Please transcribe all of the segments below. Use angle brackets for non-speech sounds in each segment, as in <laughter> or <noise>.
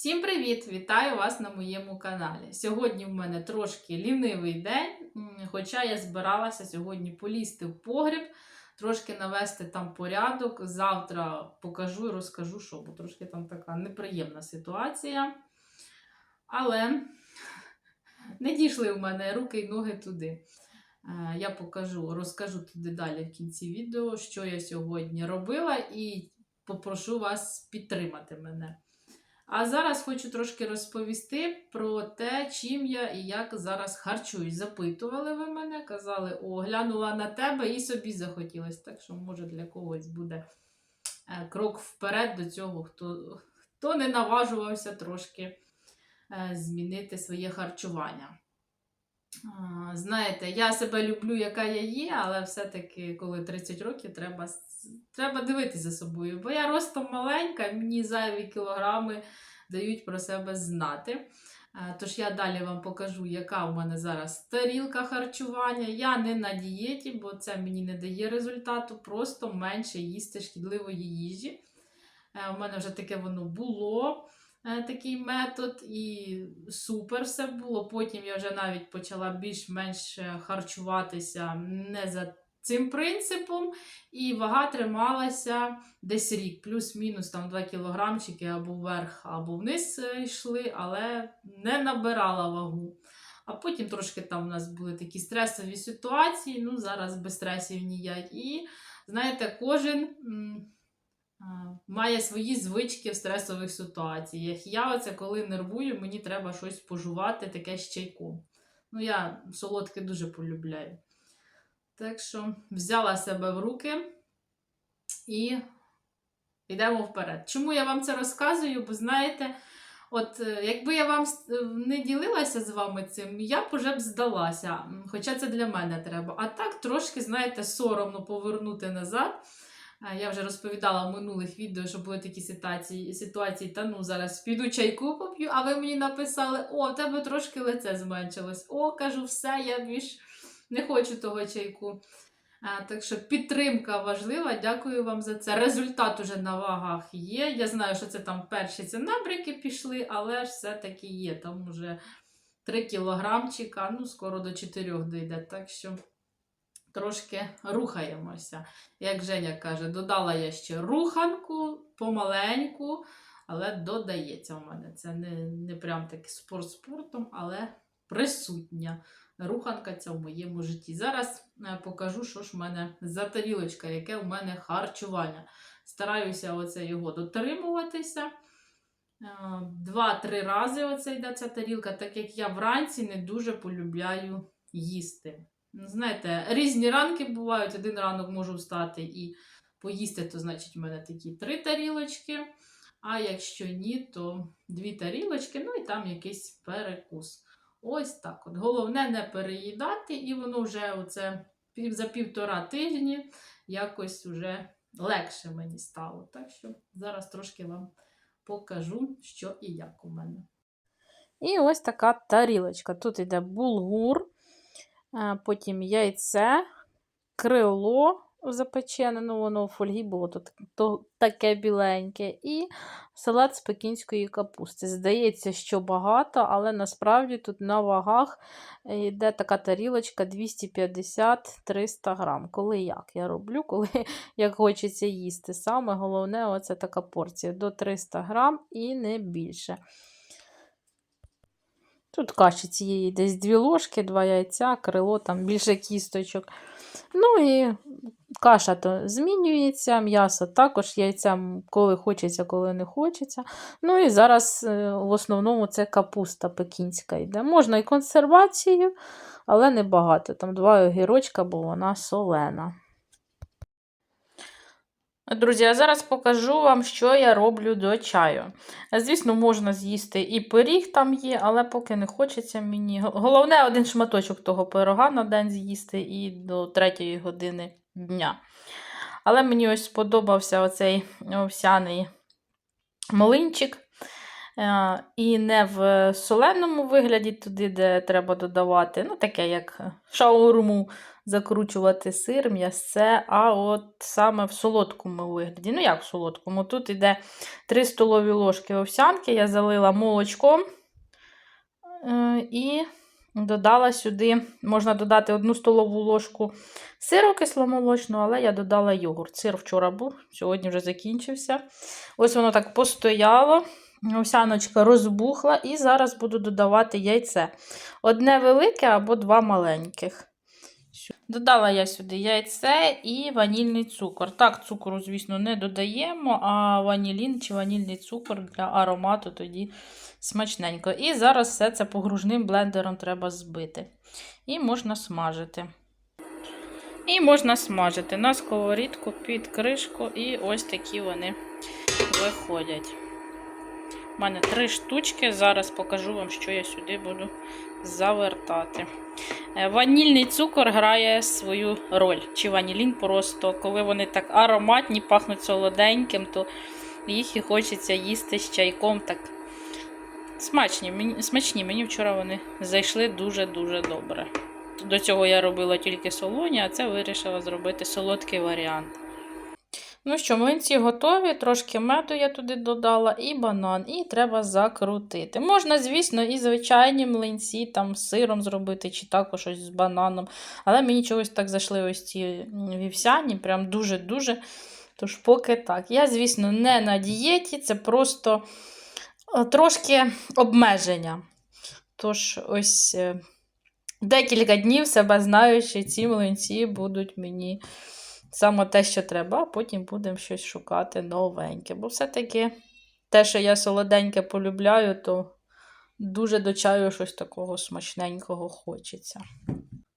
Всім привіт! Вітаю вас на моєму каналі. Сьогодні в мене трошки лінивий день, хоча я збиралася сьогодні полізти в погріб, трошки навести там порядок. Завтра покажу і розкажу, що, бо трошки там така неприємна ситуація. Але <laughs> не дійшли в мене руки і ноги туди. Е, Я покажу, розкажу туди далі в кінці відео, що я сьогодні робила, і попрошу вас підтримати мене. А зараз хочу трошки розповісти про те, чим я і як зараз харчуюсь. Запитували ви мене, казали, о, глянула на тебе і собі захотілося. Так що, може, для когось буде е, крок вперед до цього, хто, хто не наважувався трошки е, змінити своє харчування. Знаєте, я себе люблю, яка я є, але все-таки, коли 30 років, треба, треба дивитися за собою. Бо я ростом маленька, мені зайві кілограми дають про себе знати. Тож я далі вам покажу, яка у мене зараз тарілка харчування. Я не на дієті, бо це мені не дає результату, просто менше їсти шкідливої їжі. Е, У мене вже таке воно було е, такий метод, і супер все було. Потім я вже навіть почала більш-менш е, харчуватися не за цим принципом, і вага трималася десь рік, плюс-мінус там 2 кілограмчики або вверх, або вниз е, йшли, але не набирала вагу. А потім трошки там у нас були такі стресові ситуації, ну зараз без стресів ніяк. І знаєте, кожен. Має свої звички в стресових ситуаціях. Я оце коли нервую, мені треба щось пожувати, таке з чайком. Ну, я солодке дуже полюбляю. Так що взяла себе в руки і йдемо вперед. Чому я вам це розказую? Бо знаєте, от е, якби я вам е, не ділилася з вами цим, я б уже б здалася. Хоча це для мене треба. А так трошки, знаєте, соромно повернути назад. Я вже розповідала в минулих відео, що були такі ситуації, ситуації та ну зараз піду чайку поп'ю, а ви мені написали, о, в тебе трошки лице зменшилось. О, кажу, все, я більш не хочу того чайку. Так що підтримка важлива, дякую вам за це. Результат уже на вагах є. Я знаю, що це там перші це набряки пішли, але ж все-таки є. Там уже 3 кілограмчика, ну скоро до 4 дійде. Так що трошки рухаємося. Як Женя каже, додала я ще руханку помаленьку, але додається в мене. Це не, не прям таки спорт спортом, але присутня руханка ця в моєму житті. Зараз е, покажу, що ж в мене за тарілочка, яке в мене харчування. Стараюся оце його дотримуватися. Е, Два-три рази оце йде ця тарілка, так як я вранці не дуже полюбляю їсти. Ну, Знаєте, різні ранки бувають. Один ранок можу встати і поїсти, то значить в мене такі три тарілочки. А якщо ні, то дві тарілочки, ну і там якийсь перекус. Ось так. От. Головне не переїдати, і воно вже оце за півтора тижні якось вже легше мені стало. Так що зараз трошки вам покажу, що і як у мене. І ось така тарілочка. Тут йде булгур, потім яйце, крило запечене, ну воно в фольгі було тут то, таке біленьке, і салат з пекінської капусти. Здається, що багато, але насправді тут на вагах е, йде така тарілочка 250-300 грам. Коли як я роблю, коли <laughs> як хочеться їсти. Саме головне, оце така порція до 300 грам і не більше. Тут каші цієї десь дві ложки, два яйця, крило, там більше кісточок. Ну і каша то змінюється, м'ясо також, яйця коли хочеться, коли не хочеться. Ну і зараз е, в основному це капуста пекінська йде. Можна і консервацію, але не багато. Там два огірочка, бо вона солена. Друзі, а зараз покажу вам, що я роблю до чаю. Звісно, можна з'їсти і пиріг там є, але поки не хочеться мені. Головне, один шматочок того пирога на день з'їсти і до 3 години дня. Але мені ось сподобався оцей овсяний млинчик. Е, І не в соленому вигляді, туди, де треба додавати, ну таке, як шаурму закручувати сир, м'ясце, а от саме в солодкому вигляді. Ну, як в солодкому? Тут йде 3 столові ложки овсянки, я залила молочком е, і додала сюди, можна додати 1 столову ложку сиру кисломолочного, але я додала йогурт. Сир вчора був, сьогодні вже закінчився. Ось воно так постояло. Овсяночка розбухла, і зараз буду додавати яйце. Одне велике або два маленьких. Додала я сюди яйце і ванільний цукор. Так, цукору, звісно, не додаємо, а ванілін чи ванільний цукор для аромату тоді смачненько. І зараз все це погружним блендером треба збити. І можна смажити. І можна смажити на сковорідку під кришку, і ось такі вони виходять. У мене три штучки. Зараз покажу вам, що я сюди буду завертати. Е, Ванільний цукор грає свою роль. Чи ванілін просто, коли вони так ароматні, пахнуть солоденьким, то їх і хочеться їсти з чайком. так Смачні, мені, смачні. Мені вчора вони зайшли дуже-дуже добре. До цього я робила тільки солоні, а це вирішила зробити солодкий варіант. Ну що, млинці готові, трошки меду я туди додала, і банан, і треба закрутити. Можна, звісно, і звичайні млинці там з сиром зробити, чи також ось з бананом. Але мені чогось так зайшли ось ці вівсяні, прям дуже-дуже. Тож, поки так. Я, звісно, не на дієті, це просто е, трошки обмеження. Тож, ось е, декілька днів себе знаю, що ці млинці будуть мені саме те, що треба, а потім будемо щось шукати новеньке. Бо все-таки те, що я солоденьке полюбляю, то дуже до чаю щось такого смачненького хочеться.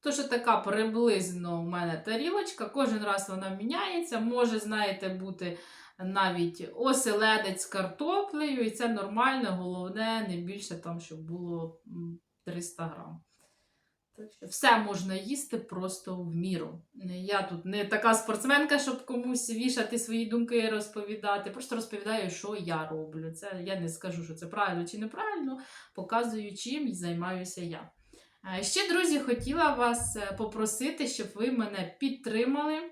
Тож така приблизно у мене тарілочка, кожен раз вона міняється. Може, знаєте, бути навіть оселедець з картоплею, і це нормально, головне, не більше там, щоб було 300 грам. Все можна їсти просто в міру. Я тут не така спортсменка, щоб комусь вішати свої думки і розповідати. Просто розповідаю, що я роблю. Це я не скажу, що це правильно чи неправильно, показую, чим займаюся я. Е, Ще, друзі, хотіла вас е, попросити, щоб ви мене підтримали. Е,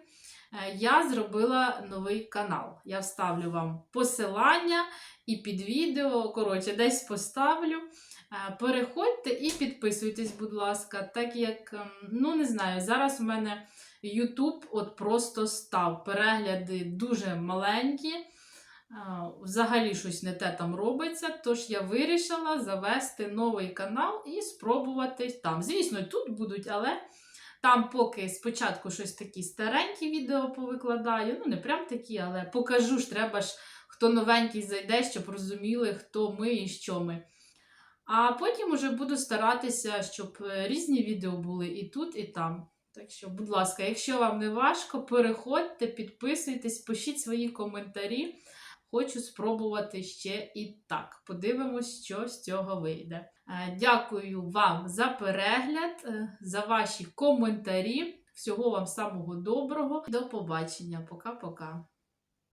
Я зробила новий канал. Я вставлю вам посилання і під відео. Коротше, десь поставлю. Е, Переходьте і підписуйтесь, будь ласка, так як, ем, ну не знаю, зараз у мене YouTube от просто став. Перегляди дуже маленькі. е, Взагалі щось не те там робиться. Тож я вирішила завести новий канал і спробувати там. Звісно, тут будуть, але там поки спочатку щось такі старенькі відео повикладаю. Ну, не прям такі, але покажу ж, треба ж, хто новенький зайде, щоб розуміли, хто ми і що ми. А потім уже буду старатися, щоб е, різні відео були і тут, і там. Так що, будь ласка, якщо вам не важко, переходьте, підписуйтесь, пишіть свої коментарі. Хочу спробувати ще і так. Подивимось, що з цього вийде. Е, Дякую вам за перегляд, е, за ваші коментарі. Всього вам самого доброго. До побачення. Пока-пока.